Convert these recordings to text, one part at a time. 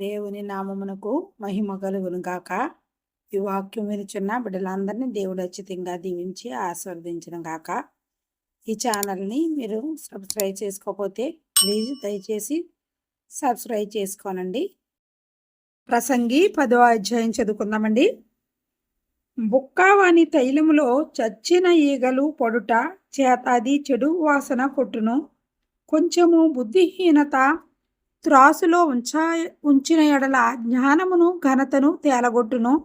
దేవుని నామమునకు మహిమ కలుగును గాక. ఈ వాక్యం వినిచున్న బిడ్డలందరినీ దేవుడు అచ్చితంగా దీవించి ఆస్వాదించడం గాక. ఈ ఛానల్ని మీరు సబ్స్క్రైబ్ చేసుకోకపోతే ప్లీజ్ దయచేసి సబ్స్క్రైబ్ చేసుకోనండి. ప్రసంగి పదో అధ్యాయం చదువుకుందామండి. బుక్కావాని తైలములో చచ్చిన ఈగలు పొడుట చేతాది చెడు వాసన కొట్టును. కొంచెము బుద్ధిహీనత త్రాసులో ఉంచా ఉంచిన ఎడల జ్ఞానమును ఘనతను తేలగొట్టును.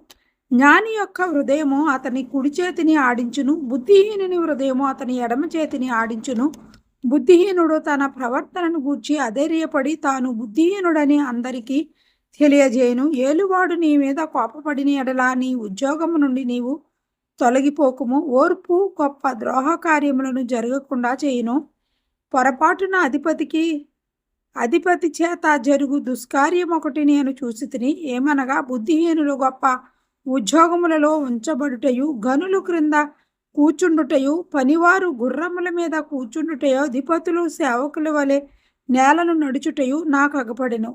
జ్ఞాని యొక్క హృదయము అతని కుడి చేతిని ఆడించును. బుద్ధిహీనుని హృదయము అతని ఎడమ చేతిని ఆడించును. బుద్ధిహీనుడు తన ప్రవర్తనను గూర్చి అధైర్యపడి తాను బుద్ధిహీనుడని అందరికీ తెలియజేయను. ఏలువాడు నీ మీద కోపపడిన ఎడల నీ ఉద్యోగము నుండి నీవు తొలగిపోకుము. ఓర్పు గొప్ప ద్రోహ కార్యములను జరగకుండా చేయును. పొరపాటున అధిపతికి అధిపతి చేత జరుగు దుష్కార్యం ఒకటి నేను చూసి తిని ఏమనగా బుద్ధిహీనులు గొప్ప ఉద్యోగములలో ఉంచబడుటయు గనులు క్రింద కూర్చుండుటయు పనివారు గుర్రముల మీద కూర్చుండుటయో అధిపతులు సేవకుల వలె నేలను నడుచుటయు నాకు అగపడెను.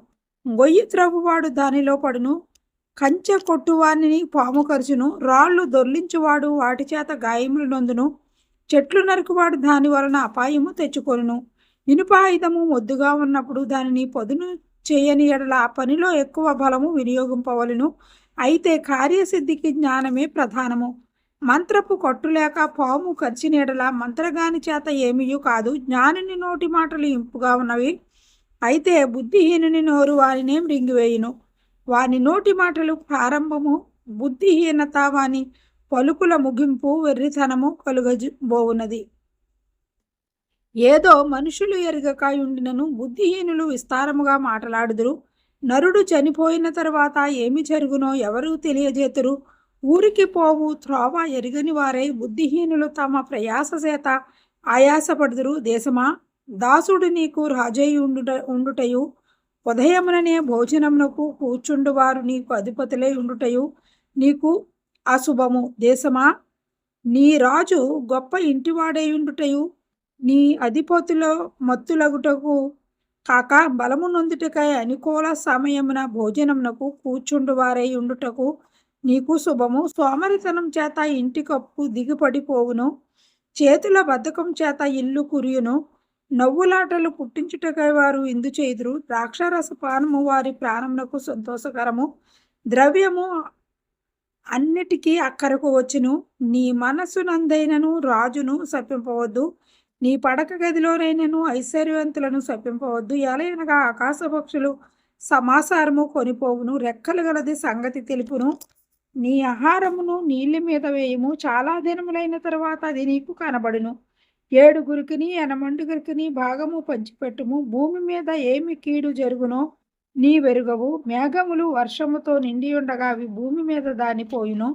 గొయ్యి త్రవ్వువాడు దానిలో పడును కంచె కొట్టువాని పాము ఖర్చును రాళ్ళు దొర్లించువాడు వాటి చేత గాయములు నొందును చెట్లు నరుకువాడు దాని వలన అపాయము తెచ్చుకొనును. ఇనుప ఆయుధము మొద్దుగా ఉన్నప్పుడు దానిని పొదును చేయని ఎడల పనిలో ఎక్కువ బలము వినియోగింపవలను. అయితే కార్యసిద్ధికి జ్ఞానమే ప్రధానము. మంత్రపు కొట్టులేక పాము ఖర్చిన ఎడల మంత్రగాని చేత ఏమీయూ కాదు. జ్ఞానిని నోటి మాటలు ఇంపుగా ఉన్నవి. అయితే బుద్ధిహీనుని నోరు వారినే మృంగివేయును. వాని నోటి మాటలు ప్రారంభము బుద్ధిహీనత వాని పలుకుల ముగింపు వెర్రితనము కలుగబోవున్నది ఏదో మనుషులు ఎరగక ఉండినను బుద్ధిహీనులు విస్తారముగా మాట్లాడుదురు. నరుడు చనిపోయిన తర్వాత ఏమి జరుగునో ఎవరు తెలియజేతురు. ఊరికి పోవు త్రోవ ఎరుగని వారే బుద్ధిహీనులు తమ ప్రయాస చేత ఆయాసపడుదురు. దేశమా దాసుడు నీకు రాజై ఉండుట ఉండుటయు. ఉదయముననే భోజనమునకు కూర్చుండువారు నీకు అధిపతులై ఉండుటయు. నీకు అశుభము. దేశమా నీ రాజు గొప్ప ఇంటివాడై ఉండుటయు. నీ అధిపతులో మత్తులగుటకు కాక బలము నొందుటకై అనుకూల సమయమున భోజనమునకు కూర్చుండువారై ఉండుటకు నీకు శుభము. సోమరితనం చేత ఇంటి కప్పు దిగుపడిపోవును. చేతుల బద్ధకం చేత ఇల్లు కురియును. నవ్వులాటలు పుట్టించుటకై వారు ఇందు చేదురు ద్రాక్షరస పానము వారి ప్రాణమునకు సంతోషకరము. ద్రవ్యము అన్నిటికీ అక్కరకు వచ్చును. నీ మనస్సునందైనను రాజును శపింపవద్దు. నీ పడక గదిలోనైనను ఐశ్వర్యవంతులను శపింపవద్దు. ఎలయనగా ఆకాశ పక్షులు సమాసారము కొనిపోవును రెక్కలు గలది సంగతి తెలుపును. నీ ఆహారమును నీళ్ళ మీద వేయము చాలా దినములైన తర్వాత అది నీకు కనబడును. ఏడుగురికిని ఎనమండుగురికిని భాగము పంచిపెట్టుము. భూమి మీద ఏమి కీడు జరుగునో నీ వెరుగవు. మేఘములు వర్షముతో నిండి ఉండగా అవి భూమి మీద దానిపోయిను.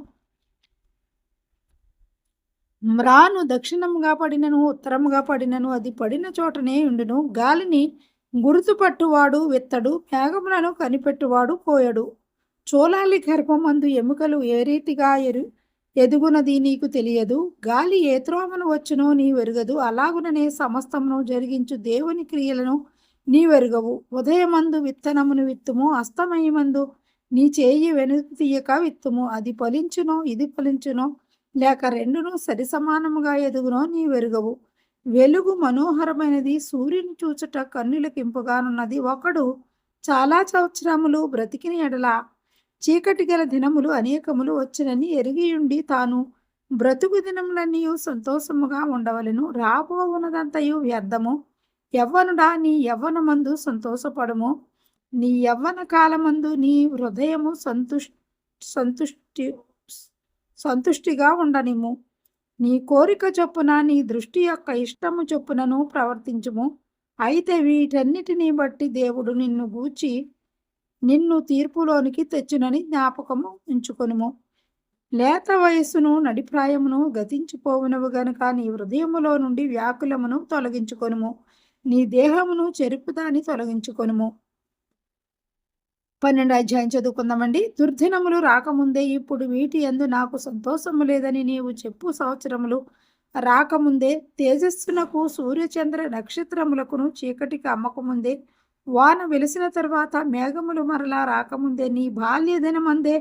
మ్రాను దక్షిణముగా పడినను ఉత్తరముగా పడినను అది పడిన చోటనే ఉండును. గాలిని గుర్తుపట్టువాడు విత్తడు మేఘములను కనిపెట్టువాడు పోయడు. చోళాలి గర్భమందు ఎముకలు ఏ రీతిగా ఎరు ఎదుగునది నీకు తెలియదు. గాలి ఏ త్రోమను వచ్చునో నీ వెరగదు. అలాగుననే సమస్తమును జరిగించు. దేవుని క్రియలను నీ వెరగవు. ఉదయమందు విత్తనమును విత్తుము అస్తమయమందు నీ చేయి వెనుక తీయక విత్తుము. అది ఫలించునో ఇది ఫలించునో లేక రెండును సరి సమానముగా ఎదుగునో నీ వెరుగవు. వెలుగు మనోహరమైనది సూర్యుని చూచుట కన్నులకింపుగానున్నది ఒకడు చాలా సంవత్సరములు బ్రతికిన ఎడల చీకటి గల దినములు అనేకములు వచ్చినని ఎరిగియుండి తాను బ్రతుకు దినములన్నీ సంతోషముగా ఉండవలను. రాబోవున్నదంతయు వ్యర్థము. యవ్వనుడా నీ యవ్వనమందు సంతోషపడము. నీ యవ్వన కాలమందు నీ హృదయము సంతుష్ సంతుష్టి సంతుష్టిగా ఉండనిము నీ కోరిక చొప్పున నీ దృష్టి యొక్క ఇష్టము చొప్పునను ప్రవర్తించుము. అయితే వీటన్నిటినీ బట్టి దేవుడు నిన్ను గూర్చి నిన్ను తీర్పులోనికి తెచ్చునని జ్ఞాపకము ఉంచుకొనుము. లేత వయస్సును నడిప్రాయమును గతించిపోవునవు గనుక నీ హృదయములో నుండి వ్యాకులమును తొలగించుకొనుము. నీ దేహమును చెరుపుదాని తొలగించుకొనుము. పన్నెండు అధ్యాయం చదువుకుందామండి. దుర్దినములు రాకముందే ఇప్పుడు వీటి ఎందు నాకు సంతోషము లేదని నీవు చెప్పు సంవత్సరములు. రాకముందే తేజస్సునకు సూర్యచంద్ర నక్షత్రములకును చీకటికి అమ్మకముందే. వాన వెలిసిన తర్వాత మేఘములు మరలా రాకముందే నీ బాల్య దినమందే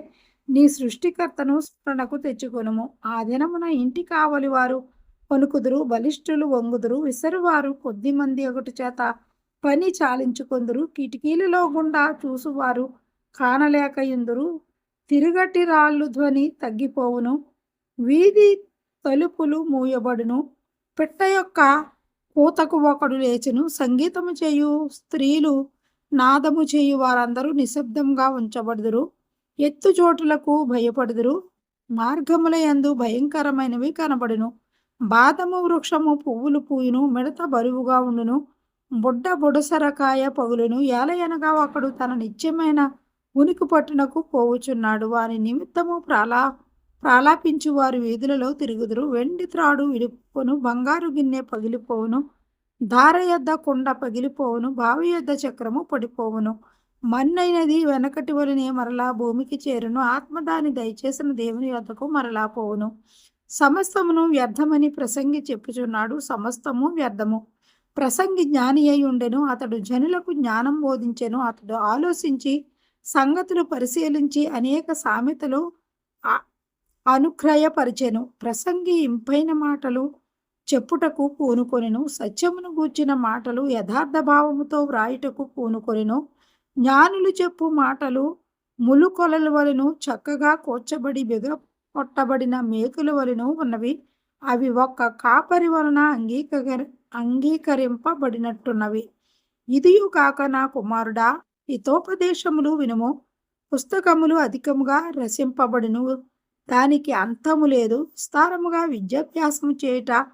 నీ సృష్టికర్తను స్మరణకు తెచ్చుకొనుము. ఆ దినమున ఇంటి కావలి వారు పలుకుదురు బలిష్ఠులు వంగుదురు విసరువారు కొద్దిమంది ఒకటి చేత పని చాలించుకొందురు. కిటికీలలో గుండా చూసువారు కానలేక ఇందురు తిరుగటి రాళ్ళు ధ్వని తగ్గిపోవును. వీధి తలుపులు మూయబడును. పిట్ట యొక్క కూతకు ఒకడు లేచును. సంగీతము చేయు స్త్రీలు నాదము చేయు వారందరూ నిశ్శబ్దంగా ఉంచబడుదురు. ఎత్తు చోటులకు భయపడుదురు. మార్గముల యందు భయంకరమైనవి కనబడును. బాదము వృక్షము పువ్వులు పూయును. మిడత బరువుగా ఉండును. బుడ్డ బుడసరకాయ పగులును ఏలయనగా ఒకడు తన నిత్యమైన ఉనికి పట్టునకు పోవుచున్నాడు. వారి నిమిత్తము ప్రాలా ప్రాలాపించు వారి వీధులలో తిరుగుదురు. వెండి త్రాడు విడిపోను బంగారు గిన్నె పగిలిపోవును దార యొద్ద కుండ పగిలిపోవును బావి యొద్ద చక్రము పడిపోవును. మన్నైనది వెనకటి వలనే మరలా భూమికి చేరును. ఆత్మ దాని దయచేసిన దేవుని యొద్దకు మరలా పోవును. సమస్తమును వ్యర్థమని ప్రసంగి చెప్పుచున్నాడు. సమస్తము వ్యర్థము. ప్రసంగి జ్ఞాని అయి ఉండెను. అతడు జనులకు జ్ఞానం బోధించెను. అతడు ఆలోచించి సంగతులు పరిశీలించి అనేక సామెతలు అనుక్రయపరిచెను. ప్రసంగి ఇంపైన మాటలు చెప్పుటకు పూనుకొనెను. సత్యమును గూర్చిన మాటలు యథార్థ భావముతో వ్రాయుటకు పూనుకొనెను. జ్ఞానులు చెప్పు మాటలు ములుకొలల వలను చక్కగా కూర్చబడి బిగ కొట్టబడిన మేకుల వలెను ఉన్నవి. అవి ఒక్క కాపరి వలన అంగీకర అంగీకరింపబడినట్టున్నవి. ఇదియు కాక నా కుమారుడా హితోపదేశములు వినుము. పుస్తకములు అధికముగా రసింపబడును దానికి అంతము లేదు. విస్తారముగా విద్యాభ్యాసము చేయుట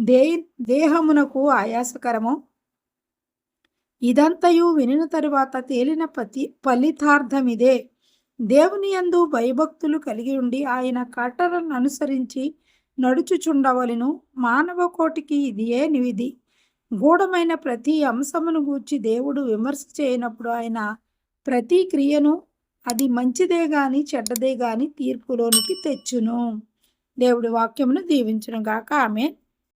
దే దేహమునకు ఆయాసకరము. ఇదంతయు వినిన తరువాత తేలిన పతి ఫలితార్థమిదే. దేవుని యందు భయభక్తులు కలిగి ఉండి ఆయన కట్టలను అనుసరించి నడుచుచుండవలను. మానవ కోటికి ఇదియే నివిధి. గూఢమైన ప్రతి అంశమును గూర్చి దేవుడు విమర్శ చేయనప్పుడు ఆయన ప్రతి క్రియను అది మంచిదే గాని చెడ్డదే గాని తీర్పులోనికి తెచ్చును. దేవుడి వాక్యమును దీవించును గాక ఆమె